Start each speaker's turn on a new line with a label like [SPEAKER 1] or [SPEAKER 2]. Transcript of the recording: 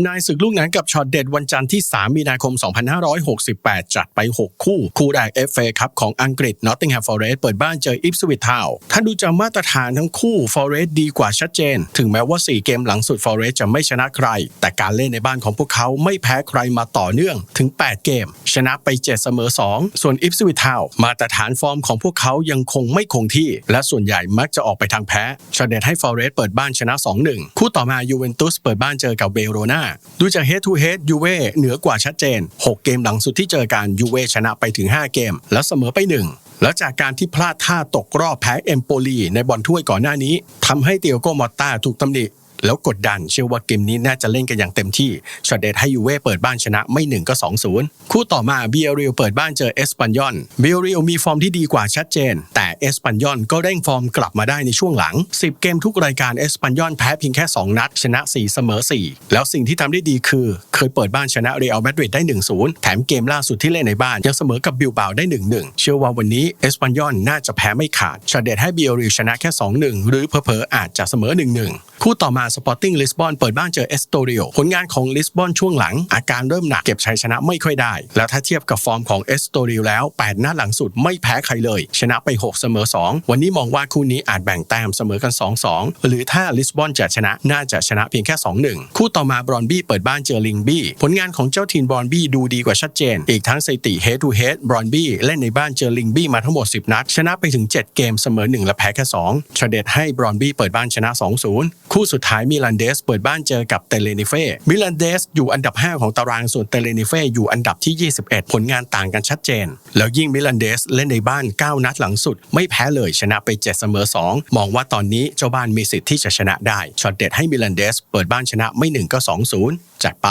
[SPEAKER 1] ำนายศึกลูกหนังกับช็อตเด็ดวันจันทร์ที่ 3 มีนาคม 2568 จัดไป 6 คู่ คู่แรก FA ครับของอังกฤษ Nottingham Forest เปิดบ้านเจอ Ipswich Town ถ้าดูจากมาตรฐานทั้งคู่ Forest ดีกว่าชัดเจน ถึงแม้ว่า 4 เกมหลังสุด Forest จะไม่ชนะใคร แต่การเล่นในบ้านของพวกเขาไม่แพ้ใครมาต่อเนื่องถึง 8 เกม ชนะไป 7 เสมอ 2 ส่วน Ipswich Town มาตรฐานฟอร์มของพวกเขายังคงไม่คงที่ และส่วนใหญ่มักจะออกไปทางแพ้ช็อตเด็ดให้ Forest เปิดบ้านชนะ 2-1 คู่ต่อมา Juventus เปิดบ้านเจอกับเบโรนาดูจาก head to head ยูเว่เหนือกว่าชัดเจน 6 เกมหลังสุดที่เจอกันยูเว่ชนะไปถึง 5 เกม และเสมอไป 1แล้วจากการที่พลาดท่าตกรอบแพ้เอมโปลีในบอลถ้วยก่อนหน้านี้ทำให้เตียโกมอตตาถูกตำหนิ แล้วกดดันเชื่อว่าเกมนี้น่าจะเล่นกันอย่างเต็มที่ช็อตเดตให้ยูเว่เปิดบ้านชนะไม่1ก็2-0 คู่ต่อมาเบียริลเปิดบ้านเจอเอสปันยอนเบียริลมีฟอร์มที่ดีกว่าชัดเจน แต่เอสปันยอนก็เร่งฟอร์มกลับมาได้ในช่วงหลัง 10 เกมทุกรายการเอสปันยอนแพ้เพียงแค่ 2 นัด ชนะ 4 เสมอ 4 แล้วสิ่งที่ทำได้ดีคือเคยเปิดบ้านชนะเรอัลมาดริดได้ 1-0 แถมเกมล่าสุดที่เล่นในบ้านยังเสมอกับบิลบาวได้ 1-1 เชื่อว่าวันนี้เอสปันยอนน่าจะแพ้ไม่ขาดช็อตเด็ดให้เบียริชนะแค่ 2-1 หรือเผลอๆอาจจะเสมอ 1-1 คู่ต่อมาสปอร์ติ้งลิสบอนเปิดบ้านเจอเอสโตริโอผลงานของลิสบอนช่วงหลัง อาการเริ่มหนักเก็บชัยชนะไม่ค่อยได้ แล้วถ้าเทียบกับฟอร์มของเอสโตริโอแล้ว8นัดหลังสุดไม่แพ้ใครเลย ชนะไป 6 เสมอ 2 วันนี้มองว่าคู่นี้อาจแบ่งแต้มเสมอกัน 2-2 หรือถ้าลิสบอนจะชนะน่าจะชนะเพียงแค่ 2-1 คู่ต่อมาบรอนบี้เปิดบ้านเจอลิงบี้ผลงานของเจ้าทีมบรอนบี้ดูดีกว่าชัดเจน อีกทั้งสถิติ head to head บรอนบี้เล่นในบ้านเจอลิงบี้มาทั้งหมด 10 นัด ชนะไปถึง 7 เกมเสมอ 1 และแพ้แค่2ชเดตให้บรอนบี้เปิดบ้านชนะ 2-0 คู่สุดท้ายมิลันเดสเปิดบ้านเจอกับเตเลนิเฟ่มิลันเดสอยู่อันดับ 5 ของตารางส่วนเตเลนิเฟ่อยู่อันดับที่ 21 ผลงานต่างกันชัดเจน แล้วยิ่งมิลันเดสเล่นในบ้าน 9 นัดหลังสุด ไม่แพ้เลยชนะไป 7 เสมอ 2 มองว่าตอนนี้เจ้าบ้านมีสิทธิ์ที่จะชนะได้ช็อตเด็ดให้มิลันเดสเปิดบ้านชนะไม่ 1 ก็ 2-0 จัดไป